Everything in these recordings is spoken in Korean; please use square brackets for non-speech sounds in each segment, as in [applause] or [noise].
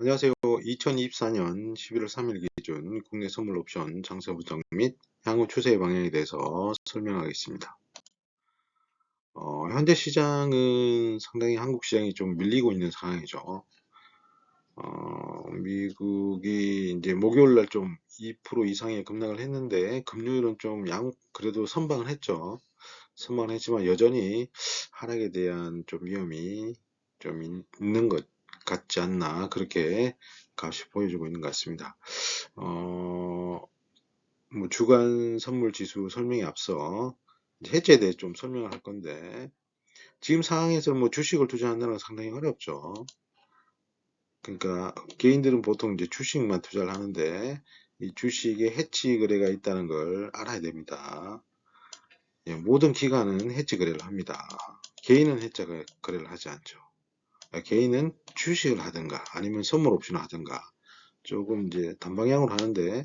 안녕하세요. 2024년 11월 3일 기준 국내 선물 옵션 장세 부정 및 향후 추세 방향에 대해서 설명하겠습니다. 어, 현재 시장은 상당히 한국 시장이 좀 밀리고 있는 상황이죠. 어, 미국이 이제 목요일 날 좀 2% 이상의 급락을 했는데 금요일은 좀 양 그래도 선방을 했죠. 선방을 했지만 여전히 하락에 대한 좀 위험이 좀 있는 것 같지 않나 그렇게 값이 보여주고 있는 것 같습니다. 어, 뭐 주간 선물 지수 설명에 앞서 해제에 대해 좀 설명을 할 건데 지금 상황에서 뭐 주식을 투자한다는 건 상당히 어렵죠. 그러니까 개인들은 보통 이제 주식만 투자를 하는데 이 주식에 해치 거래가 있다는 걸 알아야 됩니다. 예, 모든 기관은 해치 거래를 합니다. 개인은 해치 거래를 하지 않죠. 아, 개인은 주식을 하든가 아니면 선물 옵션을 하든가 조금 이제 단방향으로 하는데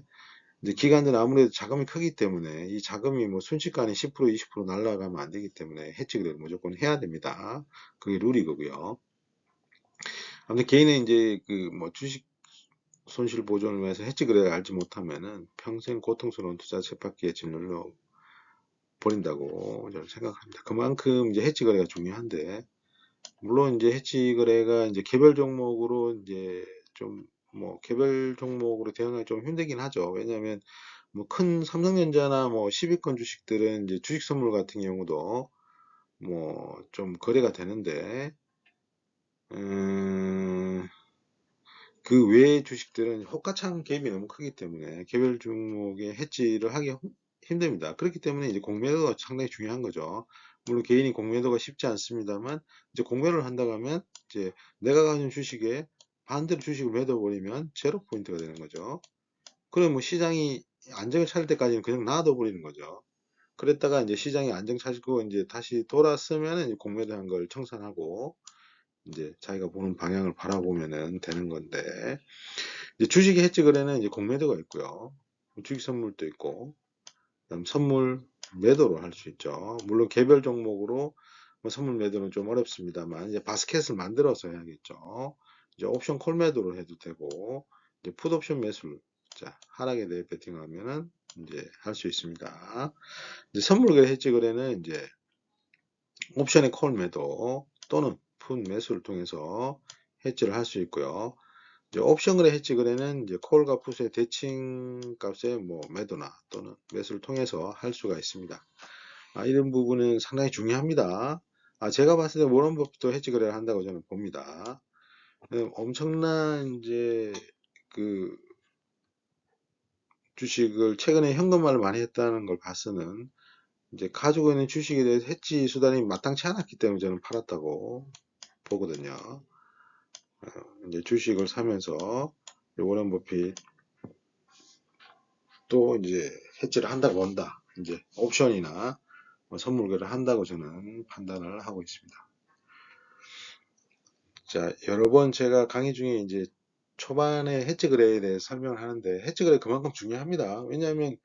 이제 기관들은 아무래도 자금이 크기 때문에 이 자금이 뭐 순식간에 10% 20% 날라가면 안 되기 때문에 해치 거래를 무조건 해야 됩니다. 그게 룰이고요. 아무튼 개인은 이제 그 뭐 주식 손실 보존을 위해서 해치 거래를 알지 못하면은 평생 고통스러운 투자 쳇바퀴에 짓눌러 버린다고 저는 생각합니다. 그만큼 이제 해치 거래가 중요한데 물론 이제 해치 거래가 이제 개별 종목으로 이제 좀 뭐 개별 종목으로 대응하기 좀 힘들긴 하죠. 왜냐하면 뭐 큰 삼성전자나 뭐 10위권 주식들은 이제 주식 선물 같은 경우도 뭐 좀 거래가 되는데 음, 그 외의 주식들은 호가창 갭이 너무 크기 때문에 개별 종목의 해지를 하기 힘듭니다. 그렇기 때문에 이제 공매도가 상당히 중요한 거죠. 물론 개인이 공매도가 쉽지 않습니다만 이제 공매를 한다고 하면 이제 내가 가진 주식에 반대로 주식을 매도 버리면 제로 포인트가 되는 거죠. 그럼 뭐 시장이 안정을 찾을 때까지는 그냥 놔둬 버리는 거죠. 그랬다가 이제 시장이 안정 찾고 이제 다시 돌았으면 공매도한 걸 청산하고 이제 자기가 보는 방향을 바라보면은 되는 건데 이제 주식의 해지 거래는 이제 공매도가 있고요. 주식 선물도 있고 그다음 선물 매도로 할 수 있죠. 물론 개별 종목으로 뭐 선물 매도는 좀 어렵습니다만 이제 바스켓을 만들어서 해야겠죠. 이제 옵션 콜 매도로 해도 되고 이제 풋 옵션 매수를 자 하락에 대해 베팅하면은 이제 할 수 있습니다. 이제 선물 거래 해지 거래는 이제 옵션의 콜 매도 또는 푼 매수를 통해서 해지를 할 수 있고요. 이제 옵션 거래 해지 거래는 이제 콜과 풋의 대칭 값의 뭐 매도나 또는 매수를 통해서 할 수가 있습니다. 아, 이런 부분은 상당히 중요합니다. 아, 제가 봤을 때 모런 법도 해지 거래를 한다고 저는 봅니다. 음, 엄청난 이제 그 주식을 최근에 현금화를 많이 했다는 걸 봐서는 이제 가지고 있는 주식에 대해서 해지 수단이 마땅치 않았기 때문에 저는 팔았다고 보거든요. 어, 이제 주식을 사면서 워런 버핏 또 이제 해지를 한다고 본다. 이제 옵션이나 뭐 선물 거래를 한다고 저는 판단을 하고 있습니다. 자, 여러 번 제가 강의 중에 이제 초반에 해지 거래에 대해 설명을 하는데 해지 거래 그만큼 중요합니다. 왜냐하면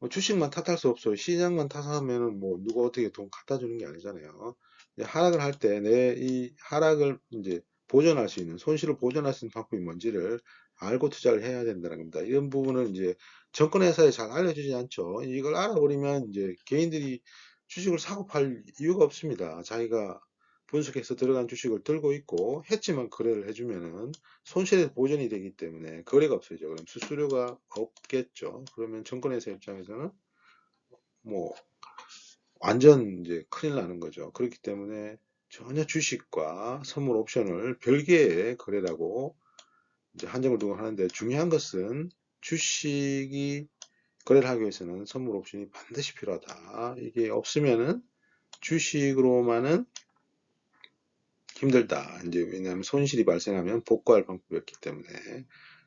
뭐 주식만 탓할 수 없어요. 시장만 탓하면은 뭐 누가 어떻게 돈 갖다 주는 게 아니잖아요. 하락을 할 때 내 이 하락을 이제 보존할 수 있는 손실을 보존할 수 있는 방법이 뭔지를 알고 투자를 해야 된다는 겁니다. 이런 부분은 이제 정권회사에 잘 알려주지 않죠. 이걸 알아버리면 이제 개인들이 주식을 사고 팔 이유가 없습니다. 자기가 분석해서 들어간 주식을 들고 있고 했지만 거래를 해주면은 손실에 보전이 되기 때문에 거래가 없어져. 그럼 수수료가 없겠죠. 그러면 정권회사 입장에서는 뭐 완전 이제 큰일 나는 거죠. 그렇기 때문에 전혀 주식과 선물 옵션을 별개의 거래라고 이제 한정을 두고 하는데 중요한 것은 주식이 거래를 하기 위해서는 선물 옵션이 반드시 필요하다. 이게 없으면은 주식으로만은 힘들다. 이제 왜냐하면 손실이 발생하면 복구할 방법이 없기 때문에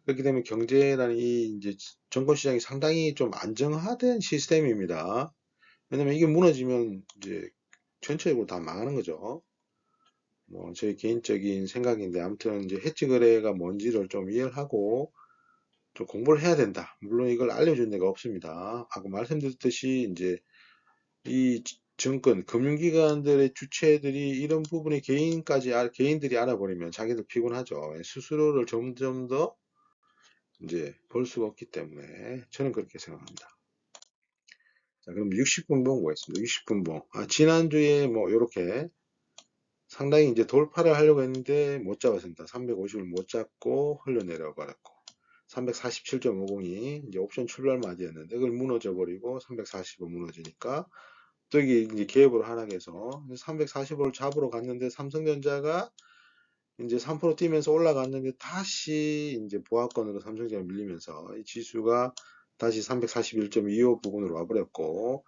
그렇기 때문에 경제라는 이 이제 정권 시장이 상당히 좀 안정화된 시스템입니다. 왜냐면 이게 무너지면 이제 전체적으로 다 망하는 거죠. 뭐 제 개인적인 생각인데 아무튼 이제 해치 거래가 뭔지를 좀 이해를 하고 좀 공부를 해야 된다. 물론 이걸 알려준 데가 없습니다. 아까 말씀드렸듯이 이제 이 증권, 금융기관들의 주체들이 이런 부분에 개인까지, 알- 개인들이 알아버리면 자기들 피곤하죠. 스스로를 점점 더 이제 볼 수가 없기 때문에 저는 그렇게 생각합니다. 자, 그럼 60분봉 보겠습니다. 60분봉. 아, 지난주에 뭐, 요렇게 상당히 이제 돌파를 하려고 했는데 못 잡았습니다. 350을 못 잡고 흘러내려 버렸고. 347.50이 이제 옵션 출발 맞이였는데 그걸 무너져 버리고 345 무너지니까 또 이게 이제 개업으로 하락해서 345를 잡으러 갔는데 삼성전자가 이제 3% 뛰면서 올라갔는데 다시 이제 보합권으로 삼성전자 밀리면서 이 지수가 다시 341.25 부근으로 와버렸고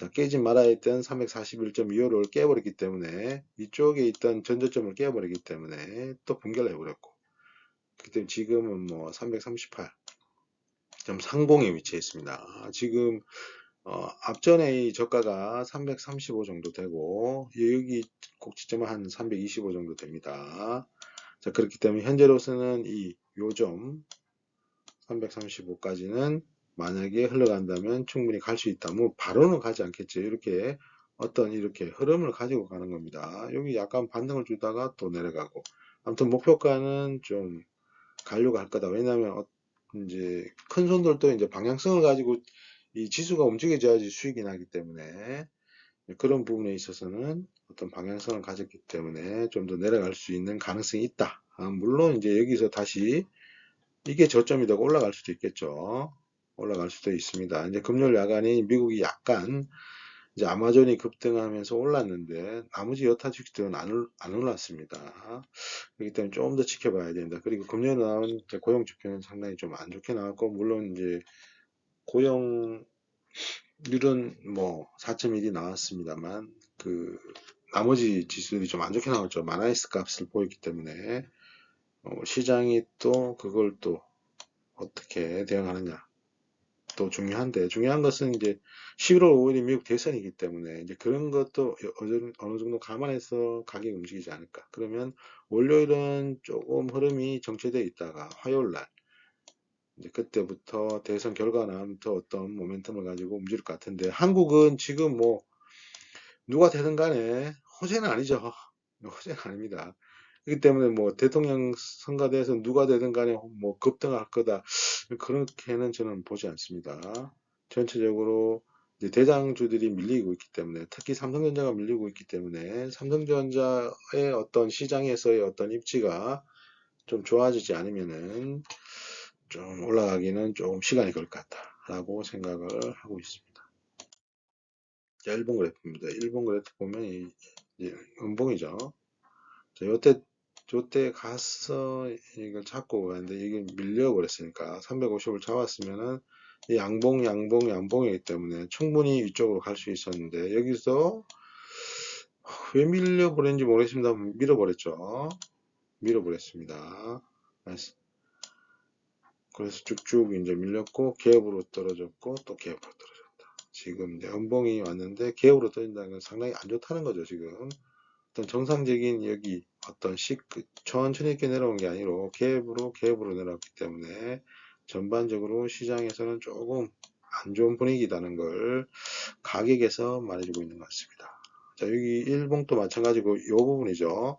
자 깨지 말아야 했던 341.25를 깨버렸기 때문에 이쪽에 있던 전저점을 깨버렸기 때문에 또 붕괴를 해버렸고 그렇기 때문에 지금은 뭐 338.30에 위치해 있습니다. 지금 어, 앞전에 이 저가가 335 정도 되고 여기 꼭지점은 한 325 정도 됩니다. 자 그렇기 때문에 현재로서는 이 요점 335까지는 만약에 흘러간다면 충분히 갈 수 있다. 뭐 바로는 가지 않겠죠. 이렇게 어떤 이렇게 흐름을 가지고 가는 겁니다. 여기 약간 반등을 주다가 또 내려가고 아무튼 목표가는 좀 가려고 할 거다. 왜냐하면 어, 이제 큰 손들도 이제 방향성을 가지고 이 지수가 움직여져야지 수익이 나기 때문에 그런 부분에 있어서는 어떤 방향성을 가졌기 때문에 좀 더 내려갈 수 있는 가능성이 있다. 아, 물론 이제 여기서 다시 이게 저점이 되고 올라갈 수도 있겠죠. 올라갈 수도 있습니다. 이제 금요일 야간에 미국이 약간 이제 아마존이 급등하면서 올랐는데 나머지 여타 주식들은 안, 올- 안 올랐습니다. 그렇기 때문에 조금 더 지켜봐야 된다. 그리고 금요일 나온 고용 지표는 상당히 좀 안 좋게 나왔고 물론 이제 고용률은 뭐 4.1이 나왔습니다만 그 나머지 지수들이 좀 안 좋게 나왔죠. 마나이스 값을 보였기 때문에 어, 시장이 또 그걸 또 어떻게 대응하느냐 또 중요한데 중요한 것은 이제 11월 5일이 미국 대선이기 때문에 이제 그런 것도 어느 정도 감안해서 가격이 움직이지 않을까. 그러면 월요일은 조금 흐름이 정체되어 있다가 화요일 날 그때부터 대선 결과 나면부터 어떤 모멘텀을 가지고 움직일 것 같은데 한국은 지금 뭐 누가 되든 간에 호재는 아니죠. 호재는 아닙니다. 그렇기 때문에 뭐 대통령 선거대에서 누가 되든 간에 뭐 급등할 거다. 그렇게는 저는 보지 않습니다. 전체적으로 대장주들이 밀리고 있기 때문에 특히 삼성전자가 밀리고 있기 때문에 삼성전자의 어떤 시장에서의 어떤 입지가 좀 좋아지지 않으면은 좀 올라가기는 조금 시간이 걸릴 것 같다라고 생각을 하고 있습니다. 자, 일본 그래프입니다. 일본 그래프 보면 이, 이 음봉이죠. 자, 요때 요때 가서 이걸 잡고 가는데 이게 밀려 버렸으니까 350을 잡았으면은 이 양봉 양봉 양봉이기 때문에 충분히 이쪽으로 갈 수 있었는데 여기서 왜 밀려 버렸는지 모르겠습니다. 밀어 버렸죠. 밀어 버렸습니다. 그래서 쭉쭉 이제 밀렸고 개업으로 떨어졌고 또 개업으로 떨어졌다. 지금 이제 음봉이 왔는데 개업으로 떨어진다는 건 상당히 안 좋다는 거죠. 지금 어떤 정상적인 여기 어떤 식 천천히 이렇게 내려온 게 아니로 개업으로 개업으로 내려왔기 때문에 전반적으로 시장에서는 조금 안 좋은 분위기다는 걸 가격에서 말해주고 있는 것 같습니다. 자 여기 일봉도 마찬가지고 이 부분이죠.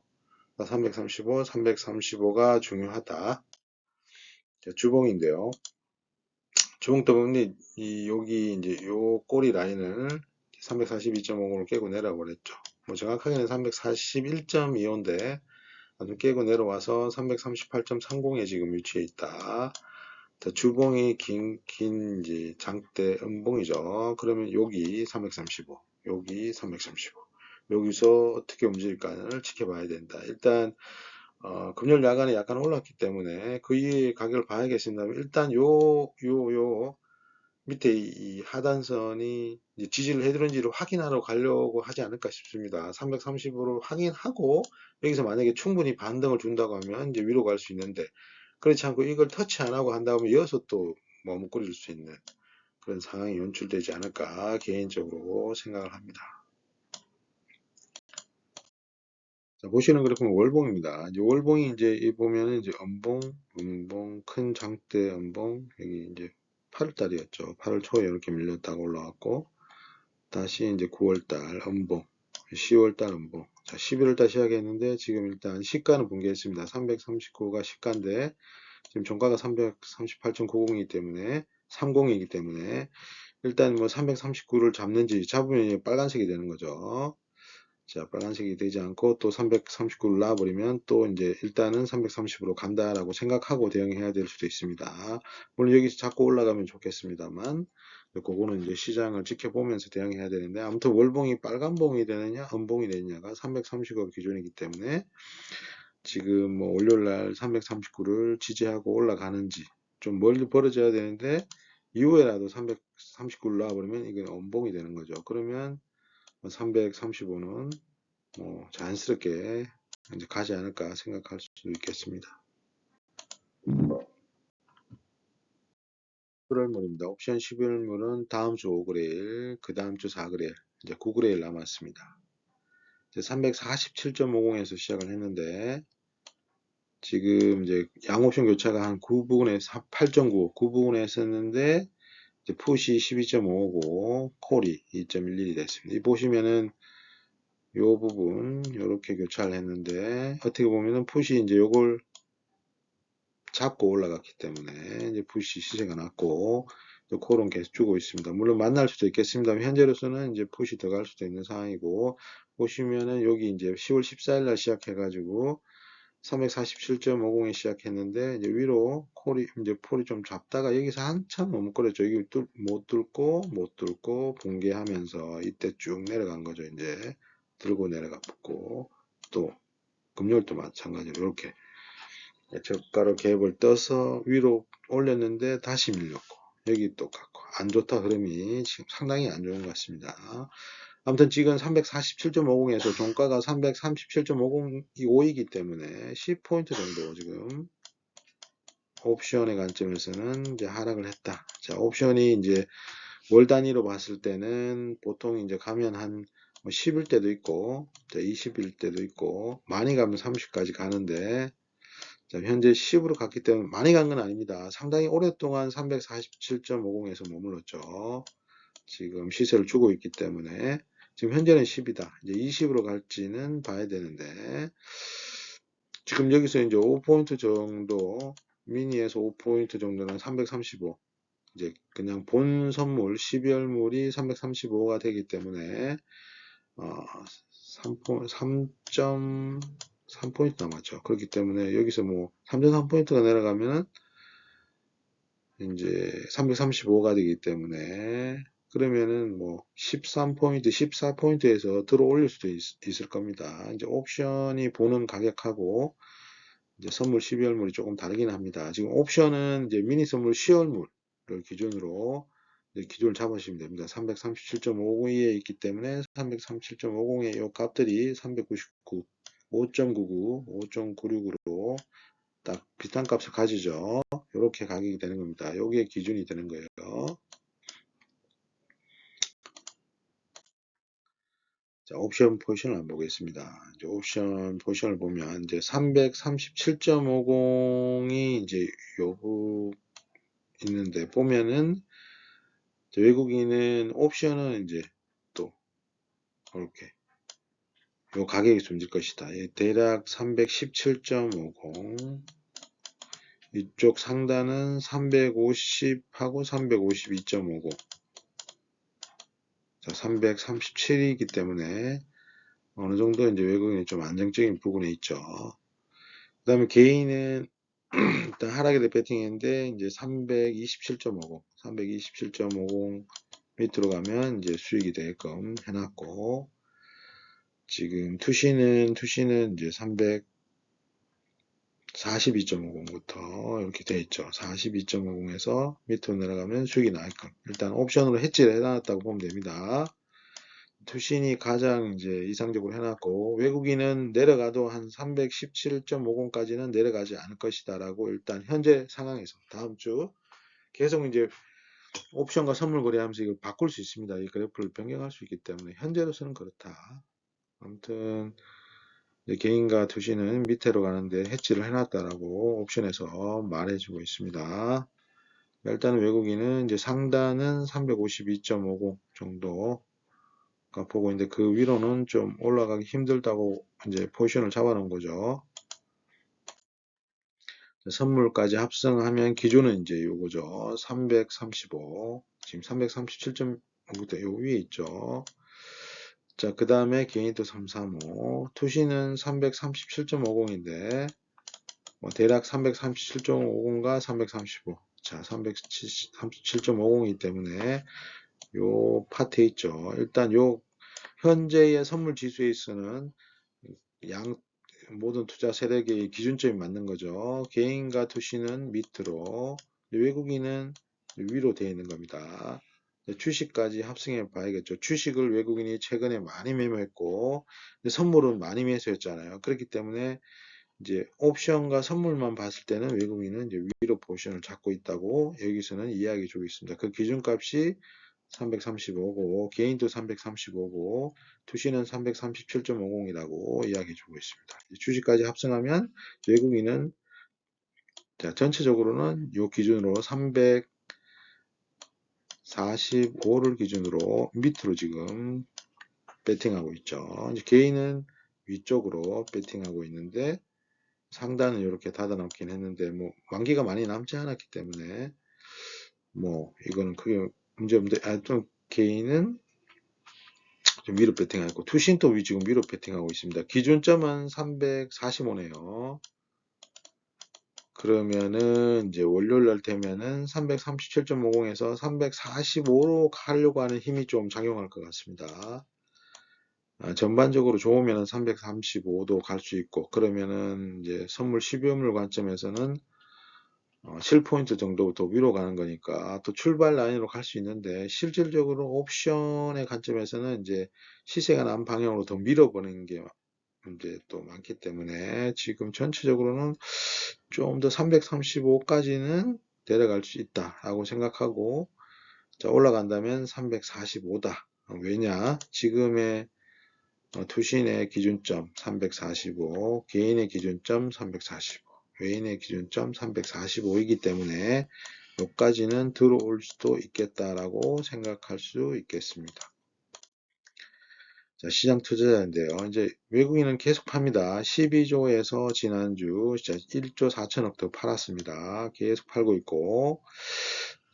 335, 335가 중요하다. 자, 주봉인데요. 주봉 더보면 이 여기 이제 요 꼬리 라인을 342.50으로 깨고 내려버렸죠. 뭐 정확하게는 341.25인데 아주 깨고 내려와서 338.30에 지금 위치해 있다. 자, 주봉이 긴, 긴 이제 장대 음봉이죠. 그러면 여기 335, 여기 335. 여기서 어떻게 움직일까를 지켜봐야 된다. 일단 어, 금요일 야간에 약간 올랐기 때문에 그 이후의 가격을 봐야겠습니다. 일단 요, 요, 요 밑에 이 하단선이 지지를 해주는지를 확인하러 가려고 하지 않을까 싶습니다. 330으로 확인하고 여기서 만약에 충분히 반등을 준다고 하면 이제 위로 갈 수 있는데 그렇지 않고 이걸 터치 안 하고 한다면 이어서 또 머뭇거릴 수 있는 그런 상황이 연출되지 않을까 개인적으로 생각을 합니다. 자, 보시는 그래프는 월봉입니다. 이제 월봉이 이제 이 보면은 이제 음봉, 음봉, 큰 장대 음봉, 여기 이제 8월달이었죠. 8월 초에 이렇게 밀렸다가 올라왔고, 다시 이제 9월달 음봉, 10월달 음봉, 자 11월달 시작했는데 지금 일단 시가는 붕괴했습니다. 339가 시가인데 지금 종가가 338.90이기 때문에 30이기 때문에 일단 뭐 339를 잡는지 잡으면 빨간색이 되는 거죠. 자, 빨간색이 되지 않고 또 339를 놔버리면 또 이제 일단은 330으로 간다라고 생각하고 대응해야 될 수도 있습니다. 물론 여기서 자꾸 올라가면 좋겠습니다만 그거는 이제 시장을 지켜보면서 대응해야 되는데 아무튼 월봉이 빨간봉이 되느냐 음봉이 되느냐가 330억 기준이기 때문에 지금 뭐 월요일날 339를 지지하고 올라가는지 좀 멀리 벌어져야 되는데 이후에라도 339를 놔버리면 이게 음봉이 되는 거죠. 그러면 335는 뭐 자연스럽게 이제 가지 않을까 생각할 수도 있겠습니다. 11월물입니다. 옵션 11월물은 다음 주 5그레일, 그 다음 주 4그레일, 이제 9그레일 남았습니다. 이제 347.50에서 시작을 했는데 지금 이제 양옵션 교차가 한 9부근에 8.9, 9부근에 했었는데 이제 푸시 12.5고 콜이 2.11이 됐습니다. 이 보시면은 요 부분 이렇게 교차를 했는데 어떻게 보면은 푸시 이제 요걸 잡고 올라갔기 때문에 이제 푸시 시세가 났고 콜은 계속 주고 있습니다. 물론 만날 수도 있겠습니다. 현재로서는 이제 푸시 들어갈 수도 있는 상황이고 보시면은 여기 이제 10월 14일 날 시작해 가지고 347.50에 시작했는데 이제 위로 콜이 이제 폴이 좀 잡다가 여기서 한참 머뭇거렸죠. 여기 뚫, 못 뚫고 못 뚫고 붕괴하면서 이때 쭉 내려간 거죠. 이제 들고 내려가 붙고 또 금요일도 마찬가지로 이렇게 저가로 갭을 떠서 위로 올렸는데 다시 밀렸고 여기 또 갔고 안 좋다 흐름이 지금 상당히 안 좋은 것 같습니다. 아무튼 지금 347.50에서 종가가 337.50이기 때문에 10포인트 정도 지금 옵션의 관점에서는 이제 하락을 했다. 자, 옵션이 이제 월 단위로 봤을 때는 보통 이제 가면 한 10일 뭐 때도 있고, 20일 때도 있고, 많이 가면 30까지 가는데, 자, 현재 10으로 갔기 때문에 많이 간 건 아닙니다. 상당히 오랫동안 347.50에서 머물렀죠. 지금 시세를 주고 있기 때문에 지금 현재는 10이다. 이제 20으로 갈지는 봐야 되는데 지금 여기서 이제 5포인트 정도 미니에서 5포인트 정도는 335 이제 그냥 본 선물 12월물이 335가 되기 때문에 어, 3.3포인트 남았죠. 그렇기 때문에 여기서 뭐 3.3포인트가 내려가면은 이제 335가 되기 때문에 그러면은 뭐 13포인트, 14포인트에서 들어 올릴 수도 있, 을 겁니다. 이제 옵션이 보는 가격하고 이제 선물 12월물이 조금 다르긴 합니다. 지금 옵션은 이제 미니 선물 10월물을 기준으로 기준을 잡으시면 됩니다. 337.50에 있기 때문에 337.50의 이 값들이 399, 5.99, 5.96으로 딱 비슷한 값을 가지죠. 이렇게 가격이 되는 겁니다. 여기에 기준이 되는 거예요. 자, 옵션 포지션을 한번 보겠습니다. 이제 옵션 포지션을 보면 이제 337.50이 이제 요부 있는데 보면은 외국인은 옵션은 이제 또 이렇게 요 가격이 숨질 것이다. 대략 317.50 이쪽 상단은 350하고 352.50 자, 337이기 때문에 어느 정도 이제 외국인이 좀 안정적인 부분에 있죠. 그 다음에 개인은 [clears throat] 일단 하락에 배팅했는데 이제 327.50, 327.50 밑으로 가면 이제 수익이 되게끔 해놨고 지금 투시는 투시는 이제 342.50부터 이렇게 돼 있죠. 42.50에서 밑으로 내려가면 수익이 나게끔 일단 옵션으로 해지를 해놨다고 보면 됩니다. 투신이 가장 이제 이상적으로 해놨고 외국인은 내려가도 한 317.50까지는 내려가지 않을 것이다라고 일단 현재 상황에서 다음 주 계속 이제 옵션과 선물 거래하면서 이걸 바꿀 수 있습니다. 이 그래프를 변경할 수 있기 때문에 현재로서는 그렇다. 아무튼 개인과 투신은 밑으로 가는데 해치를 해놨다라고 옵션에서 말해주고 있습니다. 일단 외국인은 이제 상단은 352.50 정도 보고 있는데 그 위로는 좀 올라가기 힘들다고 이제 포지션을 잡아놓은 거죠. 선물까지 합성하면 기준은 이제 요거죠. 335. 지금 337.5대 요 위에 있죠. 자, 그 다음에 개인도 335. 투시는 337.50인데, 뭐 대략 337.50과 335. 자, 337.50이기 때문에 요 파트에 있죠. 일단 요 현재의 선물 지수에 있어는 양 모든 투자 세력의 기준점이 맞는 거죠. 개인과 투시는 밑으로 외국인은 위로 되어 있는 겁니다. 주식까지 합성해 봐야겠죠. 주식을 외국인이 최근에 많이 매매했고 선물은 많이 매수했잖아요. 그렇기 때문에 이제 옵션과 선물만 봤을 때는 외국인은 이제 위로 포지션을 잡고 있다고 여기서는 이야기 주고 있습니다. 그 기준값이 335고 개인도 335고 투시는 337.50이라고 이야기해 주고 있습니다. 주식까지 합성하면 외국인은 자, 전체적으로는 이 기준으로 345를 기준으로 밑으로 지금 배팅하고 있죠. 개인은 위쪽으로 배팅하고 있는데 상단은 이렇게 닫아 놓긴 했는데 뭐 만기가 많이 남지 않았기 때문에 뭐 이거는 크게 문제 없는데 하여튼 개인은 좀 위로 배팅하고 투신 또 지금 위로 배팅하고 있습니다. 기준점은 345네요. 그러면은 이제 월요일 날 되면은 337.50에서 345로 가려고 하는 힘이 좀 작용할 것 같습니다. 아, 전반적으로 좋으면 335도 갈 수 있고 그러면은 이제 선물 12월물 관점에서는 어, 7포인트 정도부터 위로 가는 거니까 또 출발 라인으로 갈 수 있는데 실질적으로 옵션의 관점에서는 이제 시세가 난 방향으로 더 밀어보는 게 또 많기 때문에 지금 전체적으로는 좀 더 335까지는 내려갈 수 있다라고 생각하고 자 올라간다면 345다 왜냐 지금의 어, 투신의 기준점 345 개인의 기준점 345 외인의 기준점 345이기 때문에 여기까지는 들어올 수도 있겠다라고 생각할 수 있겠습니다. 자, 시장 투자자인데요. 이제 외국인은 계속 팝니다. 12조에서 지난주 1조 4천억 더 팔았습니다. 계속 팔고 있고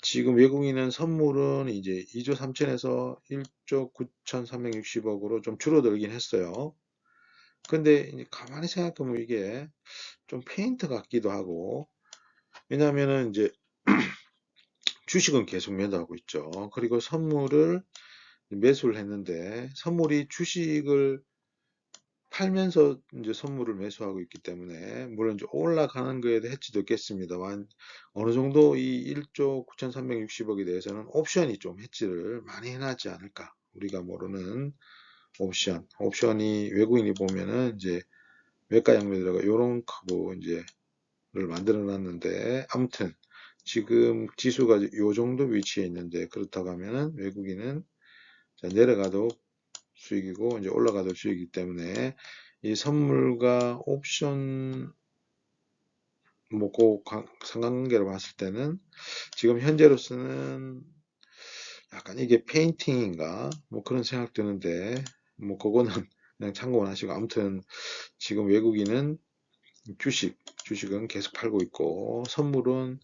지금 외국인은 선물은 이제 2조 3천에서 1조 9,360억으로 좀 줄어들긴 했어요. 근데 가만히 생각해보면 이게 좀 페인트 같기도 하고 왜냐면은 이제 [clears throat] 주식은 계속 매도하고 있죠. 그리고 선물을 매수를 했는데 선물이 주식을 팔면서 이제 선물을 매수하고 있기 때문에 물론 이제 올라가는 거에도 해치도 있겠습니다만 어느 정도 이 1조 9,360억에 대해서는 옵션이 좀 해치를 많이 해놨지 않을까 우리가 모르는 옵션. 옵션이 외국인이 보면은 이제 외과 양면들어가 요런 커브 이제 를 만들어 놨는데 아무튼 지금 지수가 요 정도 위치에 있는데 그렇다고 하면은 외국인은 내려가도 수익이고 이제 올라가도 수익이기 때문에 이 선물과 옵션 뭐그 상관관계로 봤을 때는 지금 현재로서는 약간 이게 페인팅인가? 뭐 그런 생각 드는데 뭐 그거는 [laughs] 그냥 참고만 하시고 아무튼 지금 외국인은 주식 주식은 계속 팔고 있고 선물은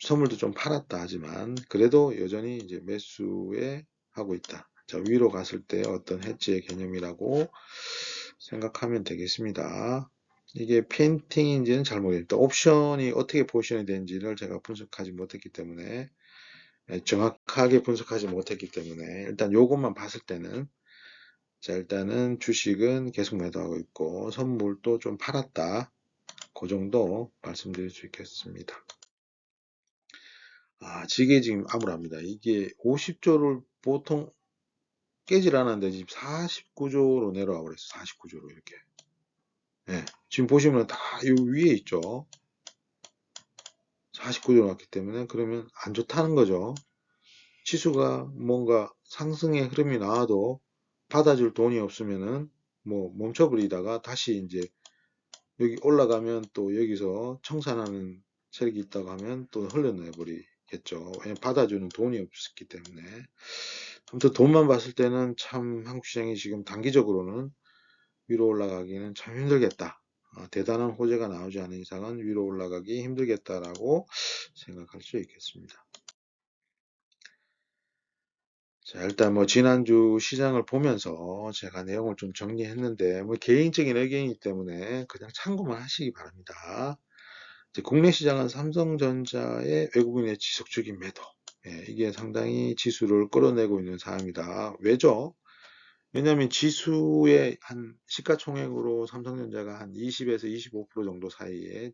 선물도 좀 팔았다 하지만 그래도 여전히 이제 매수에 하고 있다. 자, 위로 갔을 때 어떤 해지의 개념이라고 생각하면 되겠습니다. 이게 페인팅인지는 잘 모르겠다. 옵션이 어떻게 포지션이 되는지를 제가 분석하지 못했기 때문에 정확하게 분석하지 못했기 때문에 일단 요것만 봤을 때는 자, 일단은 주식은 계속 매도하고 있고, 선물도 좀 팔았다. 그 정도 말씀드릴 수 있겠습니다. 아, 지게 지금 암울합니다. 이게 50조를 보통 깨질 않았는데 지금 49조로 내려와 버렸어. 49조로 이렇게. 네, 지금 보시면 다 이 위에 있죠. 49조 났기 때문에 그러면 안 좋다는 거죠. 지수가 뭔가 상승의 흐름이 나와도 받아줄 돈이 없으면은 뭐 멈춰버리다가 다시 이제 여기 올라가면 또 여기서 청산하는 세력이 있다고 하면 또 흘러내 버리 겠죠. 왜냐면 받아주는 돈이 없기 때문에 아무튼 돈만 봤을 때는 참 한국 시장이 지금 단기적으로는 위로 올라가기는 참 힘들겠다. 어, 대단한 호재가 나오지 않은 이상은 위로 올라가기 힘들겠다라고 생각할 수 있겠습니다. 자, 일단 뭐 지난주 시장을 보면서 제가 내용을 좀 정리했는데 뭐 개인적인 의견이기 때문에 그냥 참고만 하시기 바랍니다. 국내 시장은 삼성전자의 외국인의 지속적인 매도 예, 이게 상당히 지수를 끌어내고 있는 사항이다. 왜죠? 왜냐하면 지수의 한 시가총액으로 삼성전자가 한 20에서 25% 정도 사이에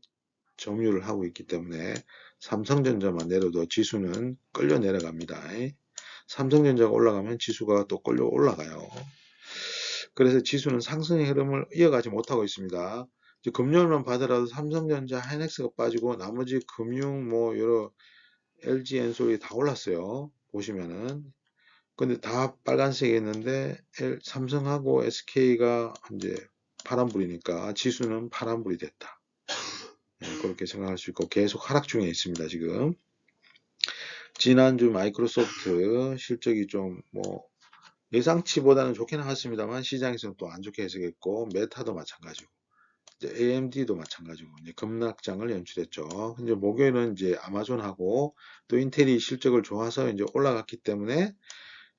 점유를 하고 있기 때문에 삼성전자만 내려도 지수는 끌려 내려갑니다. 삼성전자가 올라가면 지수가 또 끌려 올라가요. 그래서 지수는 상승의 흐름을 이어가지 못하고 있습니다. 금요일만 받더라도 삼성전자, 하이넥스가 빠지고 나머지 금융 뭐 여러 LG, 엔솔이 다 올랐어요. 보시면은 근데 다 빨간색이었는데 삼성하고 SK가 이제 파란불이니까 지수는 파란불이 됐다. 네, 그렇게 생각할 수 있고 계속 하락 중에 있습니다. 지금 지난주 마이크로소프트 실적이 좀 뭐 예상치보다는 좋게 나왔습니다만 시장에서는 또 안 좋게 해석했고 메타도 마찬가지고 AMD도 마찬가지고 이제 급락장을 연출했죠. 이제 목요일은 이제 아마존하고 또 인텔이 실적을 좋아서 이제 올라갔기 때문에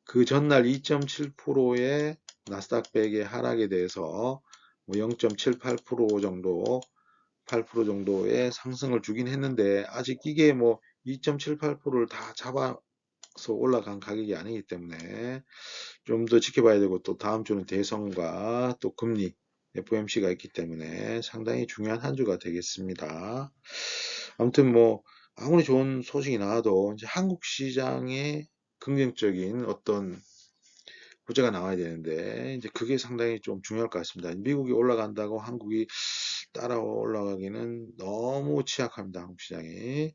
그 전날 2.7%의 나스닥 100의 하락에 대해서 뭐 0.78% 정도 8% 정도의 상승을 주긴 했는데 아직 이게 뭐 2.78%를 다 잡아서 올라간 가격이 아니기 때문에 좀 더 지켜봐야 되고 또 다음 주는 대선과 또 금리 FOMC가 있기 때문에 상당히 중요한 한 주가 되겠습니다. 아무튼 뭐 아무리 좋은 소식이 나와도 이제 한국 시장의 긍정적인 어떤 부재가 나와야 되는데 이제 그게 상당히 좀 중요할 것 같습니다. 미국이 올라간다고 한국이 따라 올라가기는 너무 취약합니다. 한국 시장이.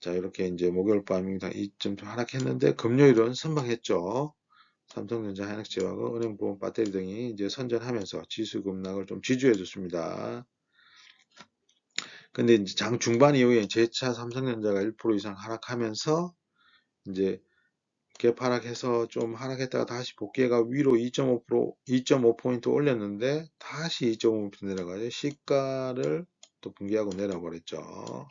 자 이렇게 이제 목요일 밤이 2점 하락했는데 금요일은 선방했죠. 삼성전자, 하이닉스하고 은행보험, 배터리 등이 이제 선전하면서 지수 급락을 좀 지주해 줬습니다. 근데 이제 장 중반 이후에 재차 삼성전자가 1% 이상 하락하면서 이제 갭 하락해서 좀 하락했다가 다시 복귀가 위로 2.5% 2.5포인트 올렸는데 다시 2.5포인트 내려가죠. 시가를 또 붕괴하고 내려버렸죠.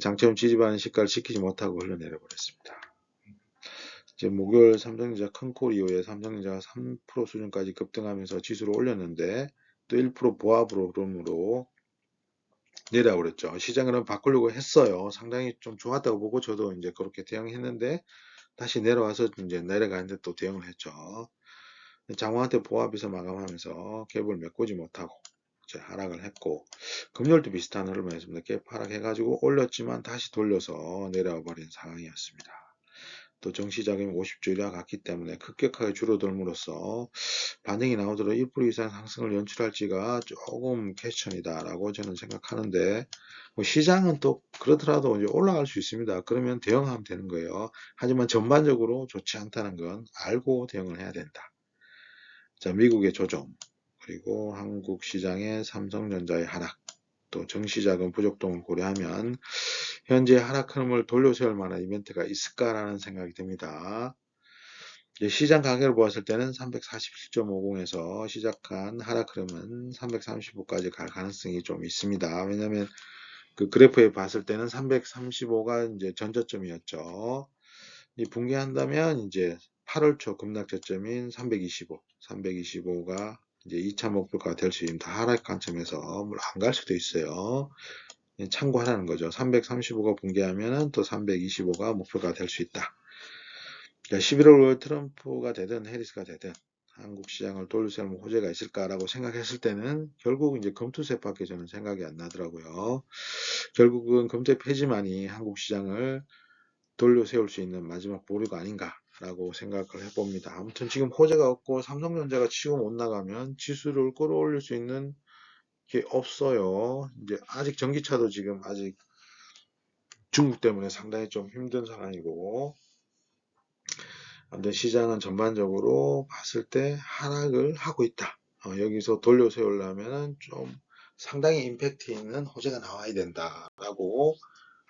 장처럼 지지받는 시가를 지키지 못하고 흘러내려 버렸습니다. 이제 목요일 삼성전자 큰콜 이후에 삼성전자가 3% 수준까지 급등하면서 지수를 올렸는데 또 1% 보합으로 그러므로 내려버렸죠. 시장을 바꾸려고 했어요. 상당히 좀 좋았다고 보고 저도 이제 그렇게 대응했는데 다시 내려와서 이제 내려가는데 또 대응을 했죠. 장화한테 보합에서 마감하면서 갭을 메꾸지 못하고 이제 하락을 했고 금요일도 비슷한 흐름이었습니다. 갭 하락해가지고 올렸지만 다시 돌려서 내려와 버린 상황이었습니다. 또 정시자금이 50조 이하 갔기 때문에 급격하게 줄어들므로써 반등이 나오도록 1% 이상 상승을 연출할지가 조금 퀘스천이다라고 저는 생각하는데 뭐 시장은 또 그렇더라도 이제 올라갈 수 있습니다. 그러면 대응하면 되는 거예요. 하지만 전반적으로 좋지 않다는 건 알고 대응을 해야 된다. 자, 미국의 조정 그리고 한국 시장의 삼성전자의 하락 또 정시자금 부족 등을 고려하면 현재 하락 흐름을 돌려세울 만한 이벤트가 있을까라는 생각이 듭니다. 시장 가격을 보았을 때는 347.50에서 시작한 하락 흐름은 335까지 갈 가능성이 좀 있습니다. 왜냐하면 그 그래프에 봤을 때는 335가 이제 전저점이었죠. 이 붕괴한다면 이제 8월 초 급락 저점인 325, 325가 이제 2차 목표가 될 수 있는 하락 관점에서 물론 안 갈 수도 있어요. 참고하라는 거죠. 335가 붕괴하면 또 325가 목표가 될 수 있다. 그러니까 11월 트럼프가 되든 해리스가 되든 한국 시장을 돌려세우는 호재가 있을까라고 생각했을 때는 결국 이제 검투세밖에 저는 생각이 안 나더라고요. 결국은 검투 폐지만이 한국 시장을 돌려세울 수 있는 마지막 보류가 아닌가라고 생각을 해봅니다. 아무튼 지금 호재가 없고 삼성전자가 치고 못 나가면 지수를 끌어올릴 수 있는 게 없어요. 이제 아직 전기차도 지금 아직 중국 때문에 상당히 좀 힘든 상황이고 근데 시장은 전반적으로 봤을 때 하락을 하고 있다. 어, 여기서 돌려 세우려면 좀 상당히 임팩트 있는 호재가 나와야 된다라고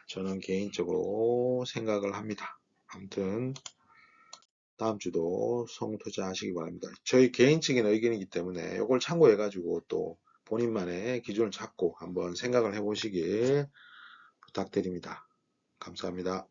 저는 개인적으로 생각을 합니다. 아무튼 다음 주도 성투자 하시기 바랍니다. 저희 개인적인 의견이기 때문에 이걸 참고해 가지고 또 본인만의 기준을 잡고 한번 생각을 해 보시길 부탁드립니다. 감사합니다.